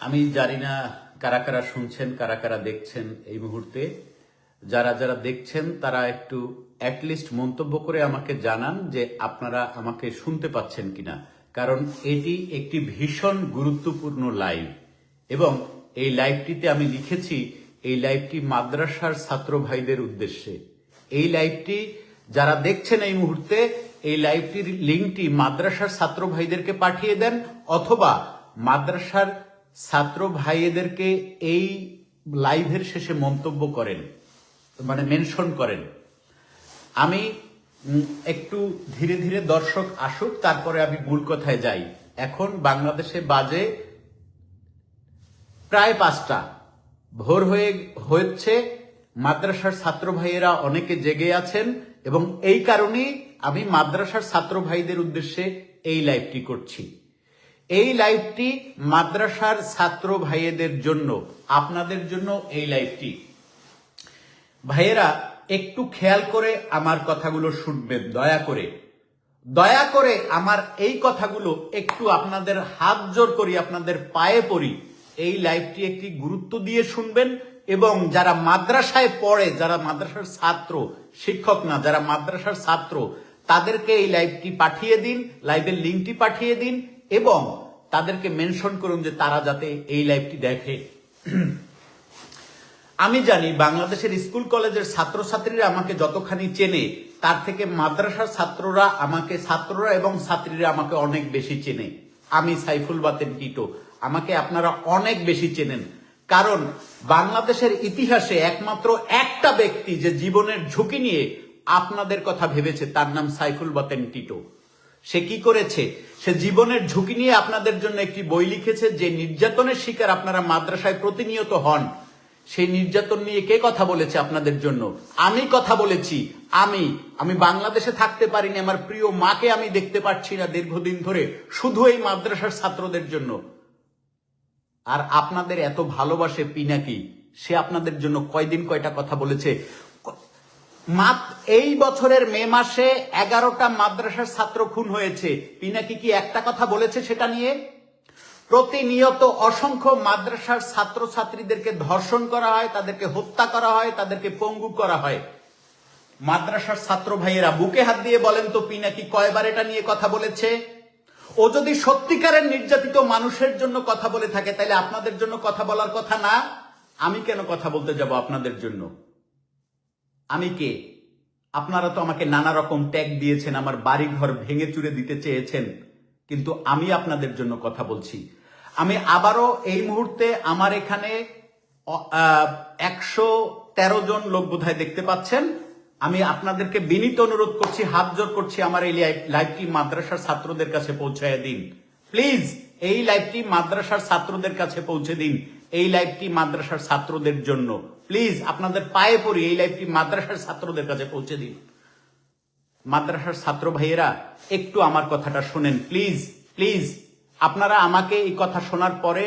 আমি জানি না কারা কারা শুনছেন, কারা কারা দেখছেন এই মুহূর্তে। যারা যারা দেখছেন, তারা একটু অ্যাটলিস্ট মন্তব্য করে আমাকে জানান যে আপনারা আমাকে শুনতে পাচ্ছেন কিনা। কারণ এটি একটি ভীষণ গুরুত্বপূর্ণ লাইভ এবং এই লাইভটিতে আমি লিখেছি, এই লাইভটি মাদ্রাসার ছাত্র ভাইদের উদ্দেশ্যে। এই লাইভটি যারা দেখছেন এই মুহূর্তে, এই লাইভটির লিঙ্কটি মাদ্রাসার ছাত্র ভাইদেরকে পাঠিয়ে দেন, অথবা মাদ্রাসার ছাত্র ভাইয়েদেরকে এই লাইভের শেষে মন্তব্য করেন মানে মেনশন করেন। আমি একটু ধীরে ধীরে দর্শক আসুক, তারপরে আমি মূল কথায় যাই। এখন বাংলাদেশে বাজে প্রায় পাঁচটা। ভোর হয়ে হচ্ছে মাদ্রাসার ছাত্র ভাইয়েরা অনেকে জেগে আছেন এবং এই কারণেই আমি মাদ্রাসার ছাত্র ভাইদের উদ্দেশ্যে এই লাইভটি করছি। এই লাইভটি মাদ্রাসার ছাত্র ভাইয়েদের জন্য, আপনাদের জন্য এই লাইভটি ভাইয়েরা, একটু খেয়াল করে আমার কথাগুলো শুনবেন, দয়া করে। দয়া করে আমার এই কথাগুলো একটু আপনাদের হাত জোর করি, আপনাদের পায়ে পড়ি। এই লাইভটি একটি গুরুত্ব দিয়ে শুনবেন এবং যারা মাদ্রাসায় পড়ে, যারা মাদ্রাসার ছাত্র, শিক্ষক না, যারা মাদ্রাসার ছাত্র, তাদেরকে এই লাইভটি পাঠিয়ে দিন লাইভের লিঙ্কটি পাঠিয়ে দিন এবং তাদেরকে মেনশন করুন যে তারা যাতে এই লাইভটি দেখে। আমি জানি বাংলাদেশের স্কুল কলেজের ছাত্রছাত্রীরা আমাকে যতখানি চেনে, তার থেকে মাদ্রাসার ছাত্ররা আমাকে ছাত্ররা এবং ছাত্রীরা আমাকে অনেক বেশি চেনে। আমি সাইফুল বাতেন কিটো। আমাকে আপনারা অনেক বেশি চেনেন। কারণ বাংলাদেশের ইতিহাসে একমাত্র একটা ব্যক্তি যে জীবনের ঝুঁকি নিয়ে আপনাদের কথা ভেবেছে, তার নাম সাইফুল বাতেন টিটো সে কি করেছে? সে জীবনের ঝুঁকি নিয়ে আপনাদের জন্য একটি বই লিখেছে, যে নির্যাতনের শিকার আপনারা মাদ্রাসায় প্রতিনিয়ত হন। সেই নির্যাতন নিয়ে কে কথা বলেছে আপনাদের জন্য? আমি কথা বলেছি, আমি। আমি বাংলাদেশে থাকতে পারিনি, আমার প্রিয় মাকে আমি দেখতে পাচ্ছি না দীর্ঘদিন ধরে, শুধু এই মাদ্রাসার ছাত্রদের জন্য। আর আপনাদের এত ভালোবাসে পিনাকি, সে আপনাদের জন্য কয়দিন কয়টা কথা বলেছে? এই বছরের মে মাসে এগারোটা মাদ্রাসার ছাত্র খুন হয়েছে। পিনাকি কি একটা কথা বলেছে সেটা নিয়ে? প্রতিনিয়ত অসংখ্য মাদ্রাসার ছাত্র ছাত্রীদেরকে ধর্ষণ করা হয়, তাদেরকে হত্যা করা হয়, তাদেরকে পঙ্গু করা হয়। মাদ্রাসার ছাত্র ভাইয়েরা বুকে হাত দিয়ে বলেন তো পিনাকি কয়বার এটা নিয়ে কথা বলেছে? ও যদি সত্যিকারের নির্যাতিত মানুষের জন্য কথা বলে থাকে তাহলে আপনাদের জন্য কথা বলার কথা না? আমি কেন কথা বলতে যাব আপনাদের জন্য? আমি কে? আপনারা তো আমাকে নানা রকম ট্যাগ দিয়েছেন, আমার বাড়ি ঘর ভেঙে চুরে দিতে চেয়েছেন, কিন্তু আমি আপনাদের জন্য কথা বলছি। আমি আবারও এই মুহূর্তে আমার এখানে একশো তেরো জন লোক বোধহয় দেখতে পাচ্ছেন। আমি আপনাদেরকে বিনীত অনুরোধ করছি, হাত জোর করছি আমার এই লাইভ- লাইভটি মাদ্রাসার ছাত্রদের কাছে পৌঁছায় দিন। প্লিজ এই লাইভটি মাদ্রাসার ছাত্রদের কাছে পৌঁছে দিন। এই লাইভটি মাদ্রাসার ছাত্রদের জন্য। প্লিজ আপনাদের পায়ে পড়ি এই লাইভটি মাদ্রাসার ছাত্রদের কাছে পৌঁছে দিন। মাদ্রাসার ছাত্র ভাইয়েরা, একটু আমার কথাটা শোনেন। প্লিজ প্লিজ আপনারা আমাকে এই কথা শোনার পরে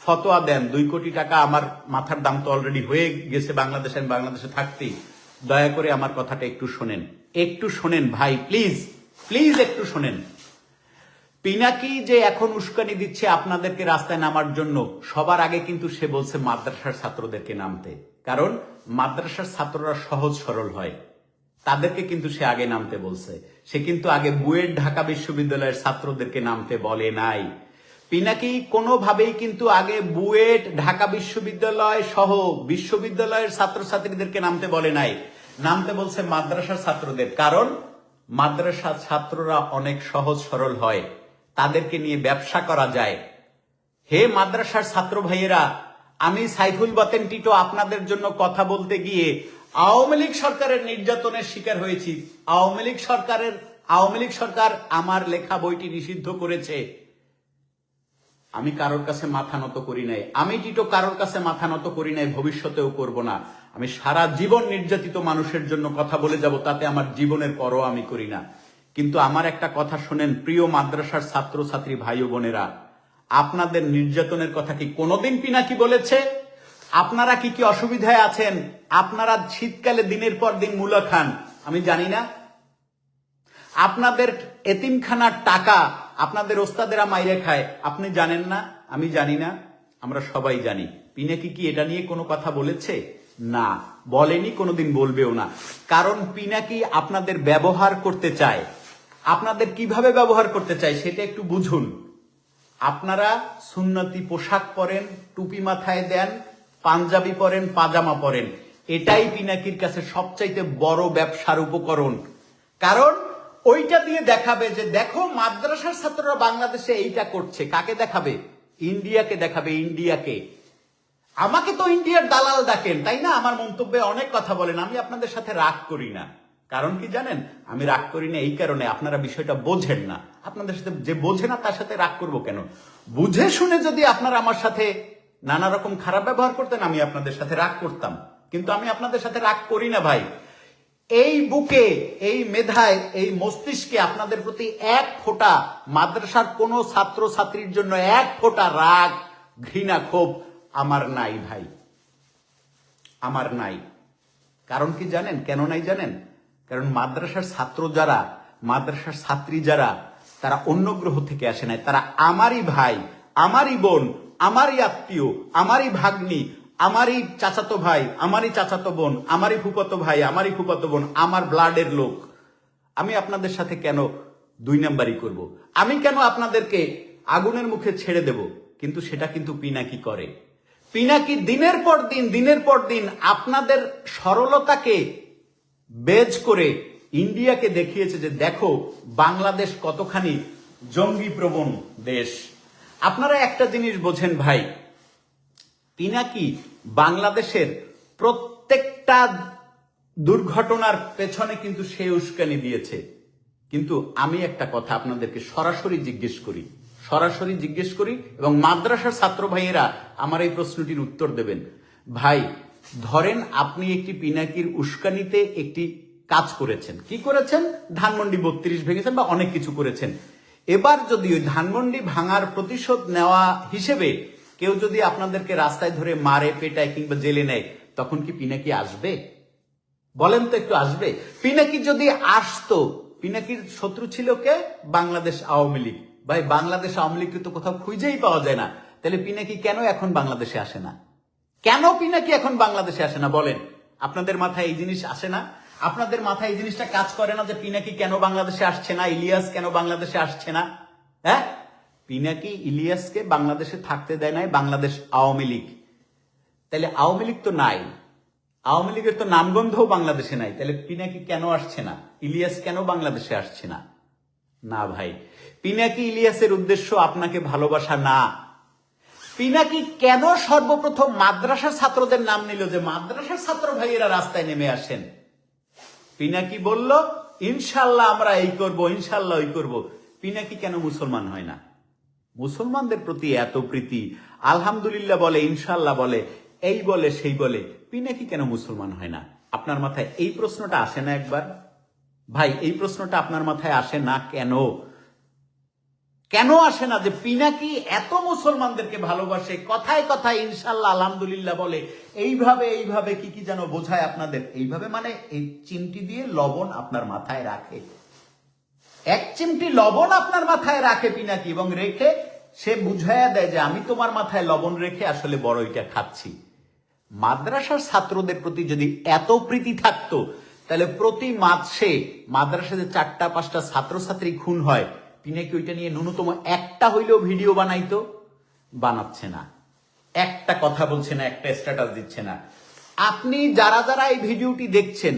ফতোয়া দেন। দুই কোটি টাকা আমার মাথার দাম তো অলরেডি হয়ে গেছে বাংলাদেশে, আমি বাংলাদেশে থাকতেই। দয়া করে আমার কথাটা একটু শোনেন। একটু শোনেন ভাই প্লিজ প্লিজ একটু শোনেন। পিনাকি যে এখন উস্কানি দিচ্ছে আপনাদেরকে রাস্তায় নামার জন্য, সবার আগে কিন্তু সে বলছে মাদ্রাসার ছাত্রদেরকে নামতে। কারণ মাদ্রাসার ছাত্ররা সহজ সরল হয়। তাদেরকে কিন্তু সে আগে নামতে বলছে। সে কিন্তু আগে বুয়েট ঢাকা বিশ্ববিদ্যালয়ের ছাত্রদেরকে নামতে বলে নাই। পিনাকি কোনোভাবেই কিন্তু আগে বুয়েট ঢাকা বিশ্ববিদ্যালয় সহ বিশ্ববিদ্যালয়ের ছাত্রছাত্রীদেরকে নামতে বলে নাই। নামতে বলছে মাদ্রাসার ছাত্রদের। কারণ মাদ্রাসা ছাত্ররা অনেক সহজ সরল হয়। তাদেরকে নিয়ে ব্যবসা করা যায়। হে মাদ্রাসার ছাত্র ভাইয়েরা আমি সাইফুল বাতেন টিটো আপনাদের জন্য কথা বলতে গিয়ে আওয়ামী লীগ সরকারের নির্যাতনের শিকার হয়েছি। আওয়ামী লীগ সরকারের, আওয়ামী লীগ সরকার আমার লেখা বইটি নিষিদ্ধ করেছে। আমি কারোর কাছে মাথা নত করি নাই। আমি টিটো কারোর কাছে মাথা নত করি নাই, ভবিষ্যতেও করব না। আমি সারা জীবন নির্যাতিত মানুষের জন্য কথা বলে যাব, তাতে আমার জীবনের পরও আমি করি না। কিন্তু আমার একটা কথা শোনেন, প্রিয় মাদ্রাসার ছাত্র ছাত্রী ভাই বোনেরা, আপনাদের নির্যাতনের কথা কি কোনোদিন পিনাকি বলেছে? আপনারা কি কি অসুবিধায় আছেন? আপনারা শীতকালে দিনের পর দিন মূলা খান, আমি জানি না। আপনাদের এতিমখানার টাকা আপনাদের ওস্তাদেরা মাইরে খায়, আপনি জানেন না? আমি জানি না, আমরা সবাই জানি। পিনাকি কি এটা নিয়ে কোনো কথা বলেছে? না, বলেনি কোনোদিন বলবেও না। কারণ পিনাকি আপনাদের ব্যবহার করতে চায়। আপনাদের কীভাবে ব্যবহার করতে চাই সেটা একটু বুঝুন। আপনারা সুন্নতি পোশাক পরেন, টুপি মাথায় দেন, পাঞ্জাবি পরেন, পাজামা পরেন। এটাই পিনাকির কাছে সবচাইতে বড় ব্যবসার উপকরণ। কারণ ওইটা দিয়ে দেখাবে যে দেখো মাদ্রাসার ছাত্ররা বাংলাদেশে এইটা করছে। কাকে দেখাবে? ইন্ডিয়াকে দেখাবে, ইন্ডিয়াকে। আমাকে তো ইন্ডিয়ার দালাল ডাকেন, তাই না? আমার মন্তব্যে অনেক কথা বলেন, আমি আপনাদের সাথে রাগ করি না। কারণ কি জানেন? আমি রাগ করি না এই কারণে আপনারা বিষয়টা বোঝেন না। আপনাদের সাথে যে বোঝে না, তার সাথে রাগ করব কেন? বুঝে শুনে যদি আপনারা আমার সাথে নানা রকম খারাপ ব্যবহার করতেন, আমি আপনাদের সাথে রাগ করতাম। কিন্তু আমি আপনাদের সাথে রাগ করি না ভাই। এই বুকে, এই মেধায়, এই মস্তিষ্কে আপনাদের প্রতি এক ফোঁটা, মাদ্রাসার কোনো ছাত্র ছাত্রীর জন্য এক ফোঁটা রাগ, ঘৃণা, ক্ষোভ আমার নাই ভাই। আমার নাই। কারণ কি জানেন? কেন নাই জানেন? কারণ মাদ্রাসার ছাত্র যারা, মাদ্রাসার ছাত্রী যারা, তারা অন্য গ্রহ থেকে আসে নাই। তারা আমারই ভাই, আমারই বোন, আমারই আত্মীয়, আমারই ভাগ্নি, আমারই চাচাতো ভাই, আমারই চাচাতো বোন, আমারই ফুপাতো ভাই, আমারই ফুপাতো বোন, আমার ব্লাডের লোক। আমি আপনাদের সাথে কেন দুই নাম্বারই করব? আমি কেন আপনাদেরকে আগুনের মুখে ছেড়ে দেব? কিন্তু সেটা কিন্তু পিনাকি করে। পিনাকি দিনের পর দিন, দিনের পর দিন আপনাদের সরলতাকে বেজ করে ইন্ডিয়াকে দেখিয়েছে যে দেখো, বাংলাদেশ কতখানি জঙ্গি প্রবণ দেশ। আপনারা একটা জিনিস বোঝেন ভাই পিনাকি বাংলাদেশের প্রত্যেকটা দুর্ঘটনার পেছনে কিন্তু সে উস্কানি দিয়েছে। কিন্তু আমি একটা কথা আপনাদেরকে সরাসরি জিজ্ঞেস করি, সরাসরি জিজ্ঞেস করি এবং মাদ্রাসার ছাত্র ভাইয়েরা আমার এই প্রশ্নটির উত্তর দেবেন। ভাই ধরেন আপনি একটি পিনাকির উস্কানিতে একটি কাজ করেছেন। কি করেছেন? ধানমন্ডি বত্রিশ ভেঙেছেন বা অনেক কিছু করেছেন। এবার যদি ওই ধানমন্ডি ভাঙার প্রতিশোধ নেওয়া হিসেবে কেউ যদি আপনাদেরকে রাস্তায় ধরে মারে, পেটায় কিংবা জেলে নেয়, তখন কি পিনাকি আসবে? বলেন তো একটু আসবে। পিনাকি যদি আসতো, পিনাকির শত্রু ছিল কে? বাংলাদেশ আওয়ামী লীগ। ভাই, বাংলাদেশ আওয়ামী লীগকে তো কোথাও খুঁজেই পাওয়া যায় না। তাহলে পিনাকি কেন এখন বাংলাদেশে আসে না? কেন পিনাকি এখন বাংলাদেশে আসে না? বলেন। আপনাদের মাথায় এই জিনিস আসে না? আপনাদের মাথায় এই জিনিসটা কাজ করে না যে পিনাকি কেন বাংলাদেশে আসছে না? ইলিয়াস কেন বাংলাদেশে আসছে না? হ্যাঁ? পিনাকি ইলিয়াসকে বাংলাদেশে থাকতে দেয় নাই, বাংলাদেশ আওয়ামী লীগ। তাহলে আওয়ামী লীগ তো নাই। আওয়ামী লীগের তো নামগন্ধও বাংলাদেশে নাই। তাহলে পিনাকি কেন আসছে না? ইলিয়াস কেন বাংলাদেশে আসছে না? না ভাই। পিনাকি ইলিয়াসের উদ্দেশ্য আপনাকে ভালোবাসা না। পিনাকি কেন সর্বপ্রথম মাদ্রাসার ছাত্রদের নাম নিল যে মাদ্রাসার ছাত্র ভাইয়েরা রাস্তায় নেমে আসেন? পিনাকি বলল ইনশাল্লাহ আমরা এই করব ইনশাল্লাহ ওই করব। পিনাকি কেন মুসলমান হয় না? মুসলমানদের প্রতি এত প্রীতি। আলহামদুলিল্লাহ বলে ইনশাল্লাহ বলে, এই বলে, সেই বলে। পিনাকি কেন মুসলমান হয় না? আপনার মাথায় এই প্রশ্নটা আসে না একবার? ভাই, এই প্রশ্নটা আপনার মাথায় আসে না কেন? কেন আসে না যে পিনাকি এত মুসলমানদেরকে ভালোবাসে? কথায় কথায় ইনশাল্লাহ আলহামদুলিল্লাহ বলে। এইভাবে এইভাবে কি কি যেন বোঝায় আপনাদের? এইভাবে মানে এই চিমটি দিয়ে লবণ আপনার মাথায় রাখে। এক চিমটি লবণ আপনার মাথায় রাখে পিনাকি এবং রেখে সে বুঝাইয়া দেয় যে আমি তোমার মাথায় লবণ রেখে আসলে বড়ইটা খাচ্ছি। মাদ্রাসার ছাত্রদের প্রতি যদি এত প্রীতি থাকতো, তাহলে প্রতি মাসে মাদ্রাসাতে চারটা, পাঁচটা ছাত্রছাত্রী খুন হয় পিনাকি ওইটা নিয়ে ন্যূনতম একটা হইলেও ভিডিও বানাইতো, বানাচ্ছে না। একটা কথা বলছে না, একটা স্ট্যাটাস দিচ্ছে না। আপনি যারা যারা এই ভিডিওটি দেখছেন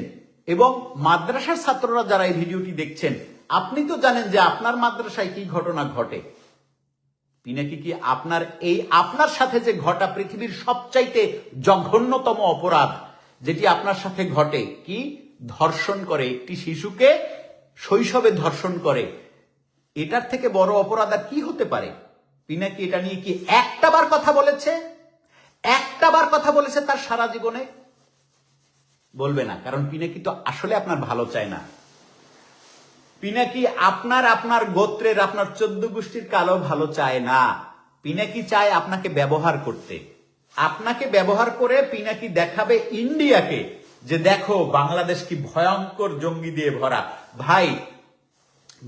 এবং মাদ্রাসার ছাত্ররা যারা এই ভিডিওটি দেখছেন, আপনি তো জানেন যে আপনার মাদ্রাসায় কি ঘটনা ঘটে। পিনাকি কি আপনার এই আপনার সাথে যে ঘটা পৃথিবীর সবচাইতে জঘন্যতম অপরাধ, যেটি আপনার সাথে ঘটে, কি? ধর্ষণ করে একটি শিশুকে শৈশবে ধর্ষণ করে। এটার থেকে বড় অপরাধ আর কি হতে পারে? পিনাকি এটা নিয়ে কি একটা বার কথা বলেছে? একটা বার কথা বলেছে তার সারা জীবনে? বলবে না, কারণ পিনাকি তো আসলে আপনার ভালো চায় না। পিনাকি আপনার আপনার গোত্রের, আপনার চোদ্দ গোষ্ঠীর কালো ভালো চায় না। পিনাকি চায় আপনাকে ব্যবহার করতে। আপনাকে ব্যবহার করে পিনাকি দেখাবে ইন্ডিয়াকে যে দেখো, বাংলাদেশ কি ভয়ঙ্কর জঙ্গি দিয়ে ভরা। ভাই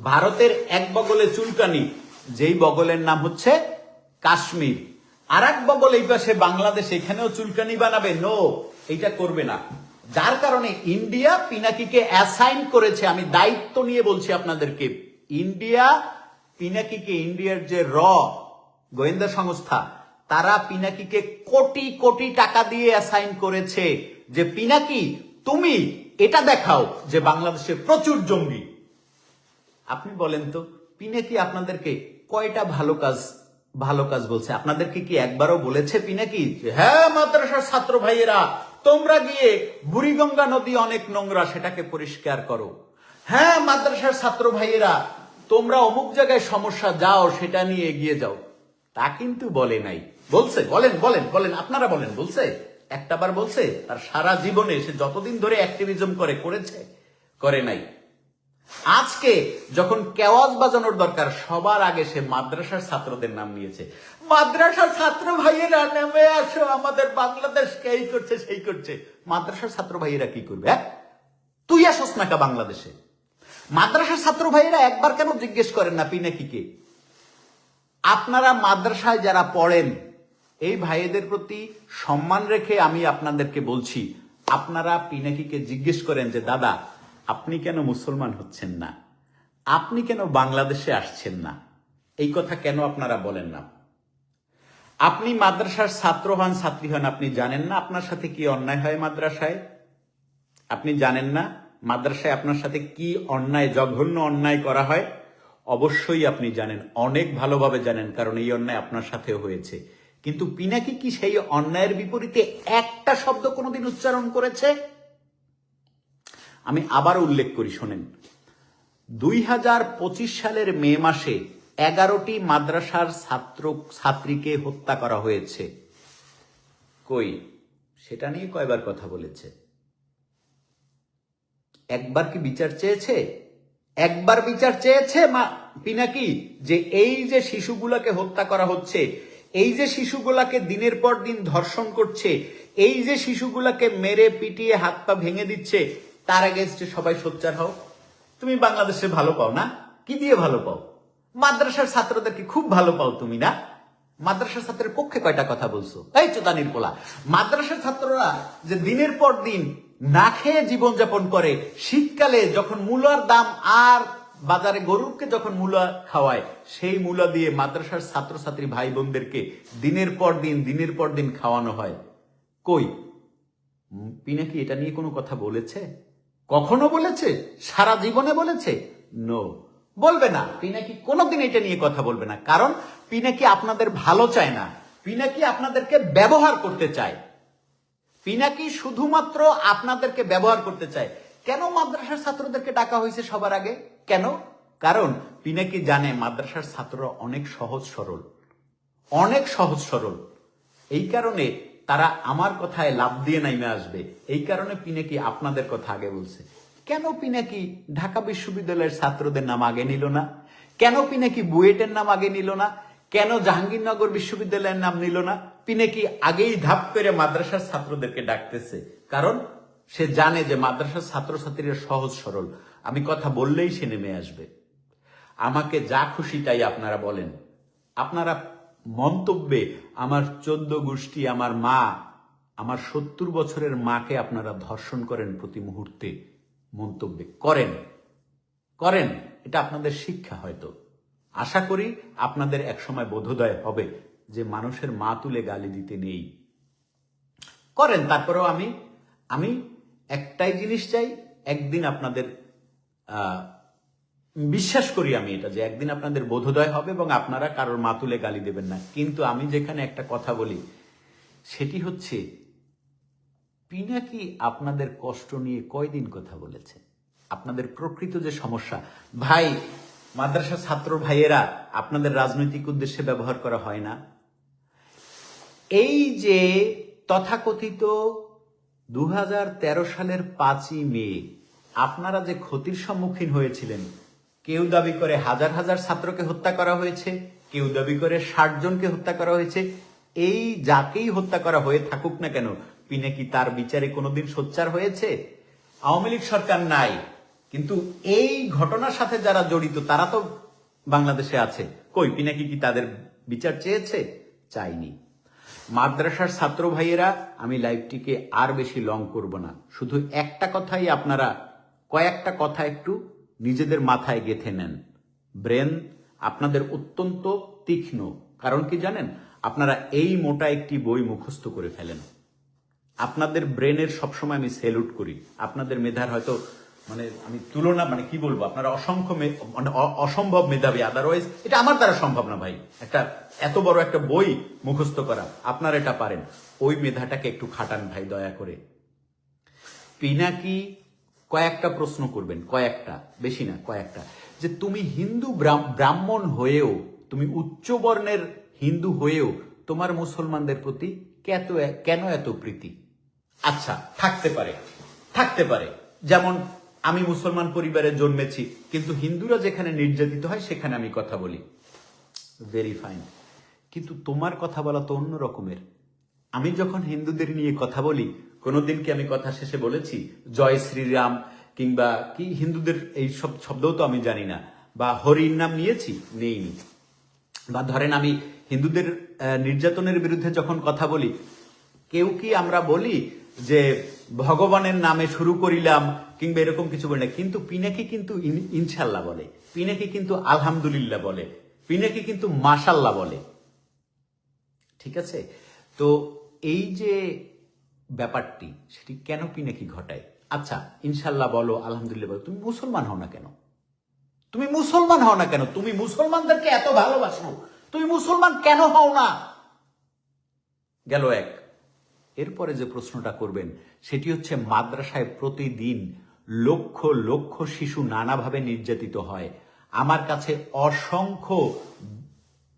ভারতের এক বগলে চুলকানি, যেই বগলের নাম হচ্ছে কাশ্মীর। আর এক বগল এই পাশে বাংলাদেশ, এখানেও চুলকানি বানাবে। নো, এইটা করবে না। যার কারণে ইন্ডিয়া পিনাকিকে অ্যাসাইন করেছে। আমি দায়িত্ব নিয়ে বলছি আপনাদেরকে। ইন্ডিয়া পিনাকিকে, ইন্ডিয়ার যে র, গোয়েন্দা সংস্থা, তারা পিনাকিকে কোটি কোটি টাকা দিয়ে অ্যাসাইন করেছে যে, পিনাকি, তুমি এটা দেখাও যে, বাংলাদেশে প্রচুর জঙ্গি। আপনি বলেন তো পিনাকি আপনাদেরকে কয়টা ভালো কাজ ভালো কাজ বলছে? আপনাদেরকে কি একবারও বলেছে পিনাকি যে, হ্যাঁ মাদ্রাসার ছাত্র ভাইয়েরা তোমরা গিয়ে বুড়িগঙ্গা নদী অনেক নোংরা সেটাকে পরিষ্কার করো। হ্যাঁ মাদ্রাসার ছাত্র ভাইয়েরা তোমরা অমুক জায়গায় সমস্যা যাও সেটা নিয়ে এগিয়ে যাও। তা কিন্তু বলে নাই। বলছে বলেন বলেন বলেন আপনারা বলেন বলছে? একটাবার বলছে তার সারা জীবনে সে যতদিন ধরে অ্যাক্টিভিজম করে করেছে করে নাই। আজকে যখন কেওয়াজ বাজানোর দরকার, সবার আগে সে মাদ্রাসার ছাত্রদের নাম নিয়েছে। মাদ্রাসার ছাত্র ভাইয়েরা, নেমে আসো, আমাদের বাংলাদেশকে এই করছে, সেই করছে। মাদ্রাসার ছাত্র ভাইয়েরা কি করবে হ্যাঁ? তুই আসস না কা বাংলাদেশে? মাদ্রাসার ছাত্র ভাইয়েরা একবার কেন জিজ্ঞেস করেন না পিনাকিকে আপনারা মাদ্রাসায় যারা পড়েন, এই ভাইয়েদের প্রতি সম্মান রেখে আমি আপনাদেরকে বলছি, আপনারা পিনাকিকে জিজ্ঞেস করেন যে, দাদা আপনি কেন মুসলমান হচ্ছেন না? আপনি কেন বাংলাদেশে আসছেন না? এই কথা কেন আপনারা বলেন না? আপনি মাদ্রাসার ছাত্র হন, ছাত্রী হন, আপনি জানেন না আপনার সাথে কি অন্যায় হয় মাদ্রাসায়? আপনি জানেন না মাদ্রাসায় আপনার সাথে কি অন্যায়, জঘন্য অন্যায় করা হয়? অবশ্যই আপনি জানেন, অনেক ভালোভাবে জানেন, কারণ এই অন্যায় আপনার সাথেও হয়েছে। কিন্তু পিনাকি কি সেই অন্যায়ের বিপরীতে একটা শব্দ কোনোদিন উচ্চারণ করেছে? আমি আবার উল্লেখ করি, শোনেন। দুই হাজার পঁচিশ সালের মে মাসে এগারোটি মাদ্রাসার ছাত্র, ছাত্রীকে হত্যা করা হয়েছে। কই? সেটা নিয়ে কয়বার কথা বলেছে? একবার কি বিচার চেয়েছে? একবার বিচার চেয়েছে মা পিনাকি যে এই যে শিশুগুলাকে হত্যা করা হচ্ছে, এই যে শিশুগুলাকে দিনের পর দিন ধর্ষণ করছে, এই যে শিশুগুলাকে মেরে পিটিয়ে হাত পা ভেঙে দিচ্ছে তার এগেনস্টে সবাই সোচ্চার হও। তুমি বাংলাদেশে ভালো পাও না? কি দিয়ে ভালো পাও? মাদ্রাসার ছাত্রদেরকে খুব ভালো পাও তুমি না? মাদ্রাসার ছাত্রের পক্ষে কয়টা কথা বলছো? এই চোদানির পোলা। মাদ্রাসার ছাত্ররা যে দিনের পর দিন না খেয়ে জীবনযাপন করে, শীতকালে যখন মূলার দাম আর বাজারে গরুকে যখন মূলা খাওয়ায়, সেই মূলা দিয়ে মাদ্রাসার ছাত্রছাত্রী ভাই বোনদেরকে দিনের পর দিন, দিনের পর দিন খাওয়ানো হয়। কই? পিনাকি, এটা নিয়ে কোনো কথা বলেছে? কখনো বলেছে? সারা জীবনে বলেছে? নো বলবে না। পিনাকি কোনোদিন এটা নিয়ে কথা বলবে না। কারণ পিনাকি আপনাদের ভালো চায় না? পিনাকি আপনাদেরকে ব্যবহার করতে চায়? পিনাকি শুধুমাত্র আপনাদেরকে ব্যবহার করতে চায়? কেন মাদ্রাসার ছাত্রদেরকে ডাকা হয়েছে সবার আগে? কেন? কারণ পিনাকি জানে মাদ্রাসার ছাত্ররা অনেক সহজ সরল? অনেক সহজ সরল। এই কারণে তারা আমার কথায় লাভ দিয়ে নাইমে আসবে। এই কারণে পিনাকি আপনাদের কথা আগে বলছে। কেন পিনাকি ঢাকা বিশ্ববিদ্যালয়ের ছাত্রদের নাম আগে নিল না? কেন পিনাকি বুয়েটের নাম আগে নিল না? কেন জাহাঙ্গীরনগর বিশ্ববিদ্যালয়ের নাম নিল না? পিনাকি আগেই ধাপ করে মাদ্রাসার ছাত্রদেরকে ডাকতেছে। কারণ সে জানে যে মাদ্রাসার ছাত্রছাত্রীরা সহজ সরল। আমি কথা বললেই সে নেমে আসবে। আমাকে যা খুশি তাই আপনারা বলেন। আপনারা মন্তব্যে আমার চোদ্দ গোষ্ঠী, আমার মা, আমার সত্তর বছরের মাকে আপনারা ধর্ষণ করেন প্রতি মুহূর্তে। মন্তব্যে করেন। করেন, এটা আপনাদের শিক্ষা হয়তো। আশা করি আপনাদের একসময় বোধোদয় হবে যে মানুষের মা তুলে গালি দিতে নেই। করেন, তারপরেও আমি আমি একটাই জিনিস চাই, একদিন আপনাদের বিশ্বাস করি আমি এটা, যে একদিন আপনাদের বোধোদয় হবে এবং আপনারা কারোর মাতুলে গালি দেবেন না। কিন্তু আমি যেখানে একটা কথা বলি, সেটি হচ্ছে পিনাকি আপনাদের কষ্ট নিয়ে কয়দিন কথা বলেছে? আপনাদের প্রকৃত যে সমস্যা, ভাই, মাদ্রাসা ছাত্র ভাইয়েরা আপনাদের রাজনৈতিক উদ্দেশ্যে ব্যবহার করা হয় না? এই যে তথাকথিত দু হাজার তেরো সালের পাঁচই মে, আপনারা যে ক্ষতির সম্মুখীন হয়েছিলেন কেউ দাবি করে হাজার হাজার ছাত্রকে হত্যা করা হয়েছে, কেউ দাবি করে ষাট জনকে হত্যা করা হয়েছে। এই যাকেই হত্যা করা হয়ে থাকুক না কেন পিনাকি তার বিচারে কোনোদিন সোচ্চার হয়েছে? আওয়ামী লীগ সরকার নাই, কিন্তু এই ঘটনার সাথে যারা জড়িত, তারা তো বাংলাদেশে আছে। কই পিনাকি কি তাদের বিচার চেয়েছে? চাইনি। মাদ্রাসার ছাত্র ভাইয়েরা, আমি লাইভটিকে আর বেশি লং করব না। শুধু একটা কথাই আপনারা, কয়েকটা কথা একটু নিজেদের মাথায় গেথে নেন। ব্রেন আপনাদের অত্যন্ত তীক্ষ্ণ। কারণ কি জানেন? আপনারা এই মোটা একটি বই মুখস্থ করে ফেলেন। আপনাদের ব্রেনের সবসময় আমি সেলুট করি। আপনাদের মেধার হয়তো মানে আমি তুলনা মানে কি বলব? আপনারা অসংখ্য মানে অসম্ভব মেধাবী। আদারওয়াইজ এটা আমার দ্বারা সম্ভব না ভাই। একটা এত বড় একটা বই মুখস্থ করা। আপনারা এটা পারেন। ওই মেধাটাকে একটু খাটান ভাই, দয়া করে। পিনাকি কয়েকটা প্রশ্ন করবেন, কয়েকটা, বেশি না, কয়েকটা। যে তুমি হিন্দু ব্রাহ্মণ হয়েও, তুমি উচ্চ বর্ণের হিন্দু হয়েও তোমার মুসলমানদের প্রতি কেত, কেন এত প্রীতি? আচ্ছা থাকতে পারে থাকতে পারে। যেমন আমি মুসলমান পরিবারে জন্মেছি, কিন্তু হিন্দুরা যেখানে নির্যাতিত হয়, সেখানে আমি কথা বলি। ভেরি ফাইন কিন্তু তোমার কথা বলা তো অন্য রকমের। আমি যখন হিন্দুদের নিয়ে কথা বলি কোনোদিন কি আমি কথা শেষে বলেছি, জয় শ্রীরাম, কিংবা কি হিন্দুদের এই সব শব্দও তো আমি জানি না, বা হরির নাম নিয়েছি? নেইনি। বা ধরেন আমি হিন্দুদের নির্যাতনের বিরুদ্ধে যখন কথা বলি, কেউ কি আমরা বলি যে ভগবানের নামে শুরু করিলাম, কিংবা এরকম কিছু বলি না, কিন্তু পিনাকি কিন্তু ইনশাল্লাহ বলে, পিনাকি কিন্তু আলহামদুলিল্লাহ বলে, পিনাকি কিন্তু মাশাল্লাহ বলে। ঠিক আছে? তো এই যে ব্যাপারটি, সেটি কেন কি নাকি ঘটায়? আচ্ছা ইনশাল্লাহ বলো, আলহামদুলিল্লাহ বলো, তুমি মুসলমান হও না কেন? তুমি মুসলমান হও না কেন? তুমি মুসলমানদেরকে এত ভালোবাসো। তুমি মুসলমান কেন হও না? গেল এক। এরপরে যে প্রশ্নটা করবেন, সেটি হচ্ছে মাদ্রাসায় প্রতিদিন লক্ষ লক্ষ শিশু নানাভাবে নির্যাতিত হয়। আমার কাছে অসংখ্য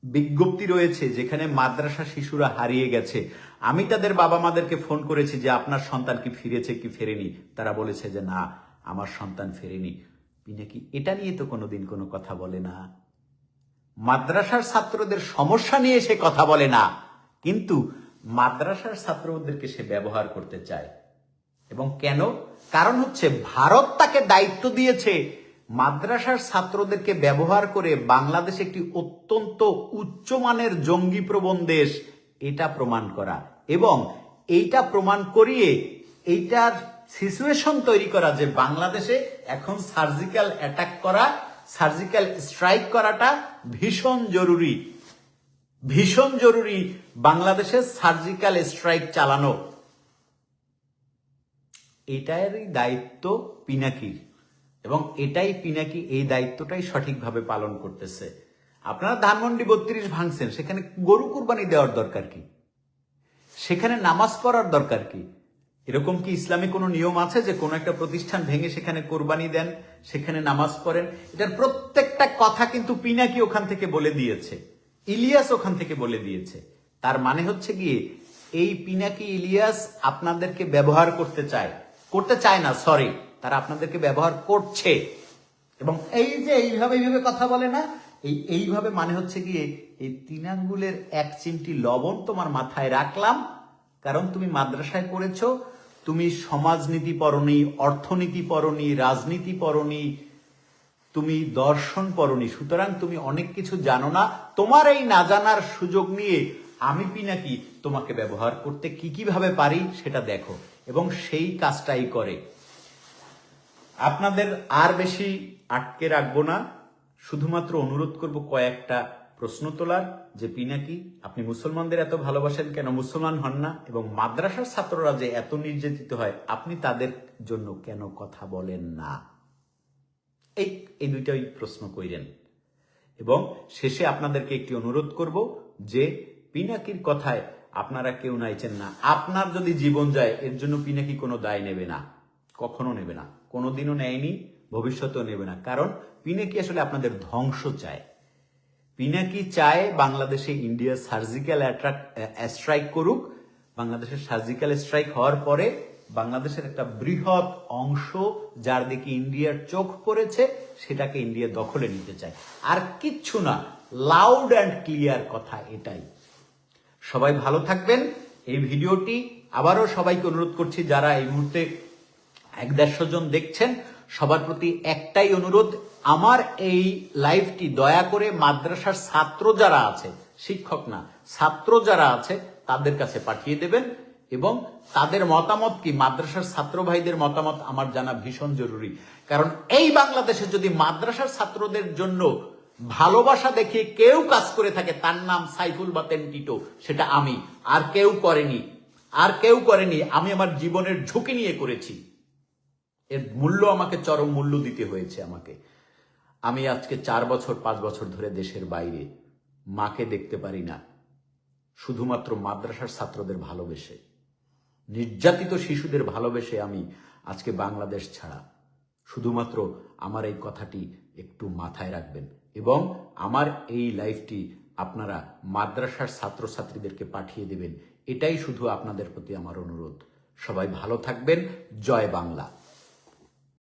বিজ্ঞপ্তি রয়েছে যেখানে মাদ্রাসা শিশুরা হারিয়ে গেছে। আমি তাদের বাবা মাদেরকে ফোন করেছি যে, আপনার সন্তান কি ফিরেছে কি ফেরেনি? তারা বলেছে যে, না, আমার সন্তান ফেরেনি। পিনাকি এটা নিয়ে তো কোনোদিন কোনো কথা বলে না? মাদ্রাসার ছাত্রদের সমস্যা নিয়ে সে কথা বলে না। কিন্তু মাদ্রাসার ছাত্রদেরকে সে ব্যবহার করতে চায়। এবং কেন? কারণ হচ্ছে, ভারত তাকে দায়িত্ব দিয়েছে মাদ্রাসার ছাত্রদেরকে ব্যবহার করে বাংলাদেশ একটি অত্যন্ত উচ্চমানের জঙ্গি প্রবণ দেশ, এটা প্রমাণ করা। এবং এইটা প্রমাণ করিয়ে এইটার সিচুয়েশন তৈরি করা যে বাংলাদেশে এখন সার্জিক্যাল অ্যাটাক করা সার্জিক্যাল স্ট্রাইক করাটা ভীষণ জরুরি। ভীষণ জরুরি বাংলাদেশে সার্জিক্যাল স্ট্রাইক চালানো। এটারই দায়িত্ব পিনাকির। এবং এটাই পিনাকি এই দায়িত্বটাই সঠিকভাবে পালন করতেছে। আপনারা ধানমন্ডি বত্রিশ ভাঙছেন, সেখানে গরু কুরবানি দেওয়ার দরকার কি? সেখানে নামাজ পড়ার দরকার কি? এরকম কি ইসলামে কোনো নিয়ম আছে যে কোনো একটা প্রতিষ্ঠান ভেঙে সেখানে কোরবানি দেন, সেখানে নামাজ পড়েন? এটার প্রত্যেকটা কথা কিন্তু পিনাকি ওখান থেকে বলে দিয়েছে, ইলিয়াস ওখান থেকে বলে দিয়েছে। তার মানে হচ্ছে গিয়ে, এই পিনাকি ইলিয়াস আপনাদেরকে ব্যবহার করতে চায় করতে চায় না সরি তারা আপনাদেরকে ব্যবহার করছে। এবং এই যে এইভাবে এইভাবে কথা বলে না, এই এইভাবে মানে হচ্ছে গিয়ে এই তিন আঙ্গুলের এক চিমটি লবণ তোমার মাথায় রাখলাম, কারণ তুমি মাদ্রাসায় পড়েছো, তুমি সমাজনীতি পড়নি অর্থনীতি পড়নি রাজনীতি পড়নি তুমি দর্শন পড়নি সুতরাং তুমি অনেক কিছু জানো না। তোমার এই না জানার সুযোগ নিয়ে আমি পিনাকি তোমাকে ব্যবহার করতে কি কীভাবে পারি সেটা দেখো। এবং সেই কাজটাই করে। আপনাদের আর বেশি আটকে রাখব না। শুধুমাত্র অনুরোধ করব কয়েকটা প্রশ্ন তোলার। যে পিনাকি আপনি মুসলমানদের এত ভালোবাসেন কেন? মুসলমান হন না? এবং মাদ্রাসার ছাত্ররা যে এত নির্যাতিত হয়, আপনি তাদের জন্য কেন কথা বলেন না? এই এই দুইটাই প্রশ্ন কইরেন। এবং শেষে আপনাদেরকে একটি অনুরোধ করব যে পিনাকির কথায় আপনারা কেউ নাইছেন না। আপনার যদি জীবন যায়, এর জন্য পিনাকি কোনো দায় নেবে না। কখনো নেবে না। কোনোদিনও নেয়নি, ভবিষ্যতেও নেবে না। কারণ পিনাকি আসলে আপনাদের ধ্বংস চায়। পিনাকি চায় বাংলাদেশে ইন্ডিয়া সার্জিক্যাল স্ট্রাইক করুক। বাংলাদেশের সার্জিক্যাল স্ট্রাইক হওয়ার পরে বাংলাদেশের একটা বৃহৎ অংশ যার দিকে ইন্ডিয়ার চোখ পড়েছে, সেটাকে ইন্ডিয়া দখলে নিতে চায়। আর কিচ্ছু না লাউড অ্যান্ড ক্লিয়ার কথা এটাই। সবাই ভালো থাকবেন। এই ভিডিওটি আবারও সবাইকে অনুরোধ করছি, যারা এই মুহূর্তে এক দেড়শো জন দেখছেন, সবার প্রতি একটাই অনুরোধ, আমার এই লাইভটি দয়া করে মাদ্রাসার ছাত্র যারা আছে, শিক্ষক না, ছাত্র যারা আছে, তাদের কাছে পাঠিয়ে দেবেন এবং তাদের মতামত কি, মাদ্রাসার ছাত্র ভাইদের মতামত আমার জানা ভীষণ জরুরি। কারণ এই বাংলাদেশে যদি মাদ্রাসার ছাত্রদের জন্য ভালোবাসা দেখিয়ে কেউ কাজ করে থাকে, তার নাম সাইফুল বাতেন টিটো, সেটা আমি। আর কেউ করেনি, আর কেউ করেনি, আমি আমার জীবনের ঝুঁকি নিয়ে করেছি। এর মূল্য আমাকে, চরম মূল্য দিতে হয়েছে আমাকে। আমি আজকে চার বছর, পাঁচ বছর ধরে দেশের বাইরে মাকে দেখতে পারি না। শুধুমাত্র মাদ্রাসার ছাত্রদের ভালোবেসে, নির্যাতিত শিশুদের ভালোবেসে আমি আজকে বাংলাদেশ ছাড়া শুধুমাত্র আমার এই কথাটি একটু মাথায় রাখবেন এবং আমার এই লাইফটি আপনারা মাদ্রাসার ছাত্রছাত্রীদেরকে পাঠিয়ে দেবেন। এটাই শুধু আপনাদের প্রতি আমার অনুরোধ। সবাই ভালো থাকবেন। জয় বাংলা।